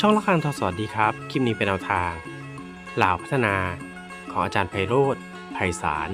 ช่องละครทอสวัสดีครับ คลิปนี้เป็นแนวทางลาวพัฒนา ของอาจารย์ไพโรธไพศาล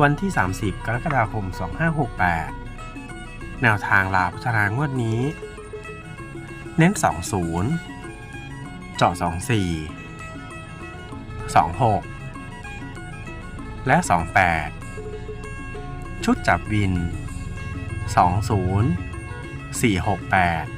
วันที่ 30 กรกฎาคม 2568 แนวทางลาวพัฒนางวดนี้ เน้น 20 เจาะ 24 26 และ 28 ชุดจับวิน 20 468